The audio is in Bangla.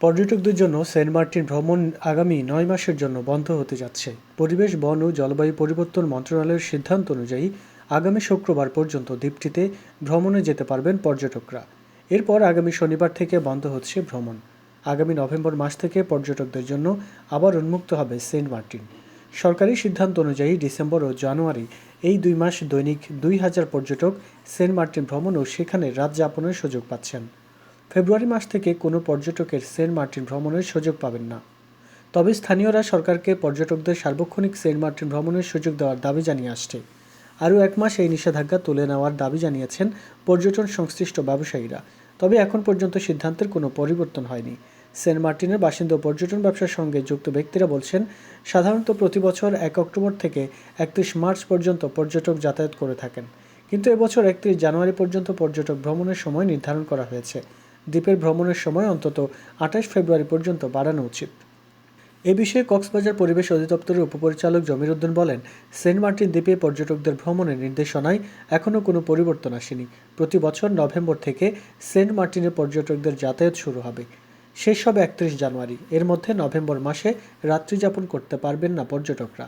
পর্যটকদের জন্য সেন্ট মার্টিন ভ্রমণ আগামী নয় মাসের জন্য বন্ধ হতে যাচ্ছে। পরিবেশ, বন ও জলবায়ু পরিবর্তন মন্ত্রণালয়ের সিদ্ধান্ত অনুযায়ী আগামী শুক্রবার পর্যন্ত দ্বীপটিতে ভ্রমণে যেতে পারবেন পর্যটকরা। এরপর আগামী শনিবার থেকে বন্ধ হচ্ছে ভ্রমণ। আগামী নভেম্বর মাস থেকে পর্যটকদের জন্য আবার উন্মুক্ত হবে সেন্ট মার্টিন। সরকারি সিদ্ধান্ত অনুযায়ী ডিসেম্বর ও জানুয়ারি এই দুই মাস দৈনিক দুই হাজার পর্যটক সেন্ট মার্টিন ভ্রমণ ও সেখানে রাত যাপনের সুযোগ পাচ্ছেন। ফেব্রুয়ারি মাস থেকে কোনো পর্যটকের সেন্ট মার্টিন ভ্রমণের সুযোগ পাবেন না। তবে স্থানীয়রা সরকারকে পর্যটকদের সার্বক্ষণিক সেন্ট মার্টিন ভ্রমণের সুযোগ দেওয়ার দাবি জানিয়ে আসছে। আরও এক মাস এই নিষেধাজ্ঞা তুলে নেওয়ার দাবি জানিয়েছেন পর্যটন সংশ্লিষ্ট ব্যবসায়ীরা। তবে এখন পর্যন্ত সিদ্ধান্তের কোনো পরিবর্তন হয়নি। সেন্ট মার্টিনের বাসিন্দা পর্যটন ব্যবসার সঙ্গে যুক্ত ব্যক্তিরা বলছেন, সাধারণত প্রতি বছর এক অক্টোবর থেকে একত্রিশ মার্চ পর্যন্ত পর্যটক যাতায়াত করে থাকেন। কিন্তু এবছর একত্রিশ জানুয়ারি পর্যন্ত পর্যটক ভ্রমণের সময় নির্ধারণ করা হয়েছে। দ্বীপের ভ্রমণের সময় অন্তত আঠাশ ফেব্রুয়ারি পর্যন্ত বাড়ানো উচিত। এ বিষয়ে কক্সবাজার পরিবেশ অধিদপ্তরের উপপরিচালক জমির উদ্দিন বলেন, সেন্ট মার্টিন দ্বীপে পর্যটকদের ভ্রমণের নির্দেশনায় এখনও কোনো পরিবর্তন আসেনি। প্রতি বছর নভেম্বর থেকে সেন্ট মার্টিনে পর্যটকদের যাতায়াত শুরু হবে। শেষ হবে একত্রিশ জানুয়ারি। এর মধ্যে নভেম্বর মাসে রাত্রিযাপন করতে পারবেন না পর্যটকরা।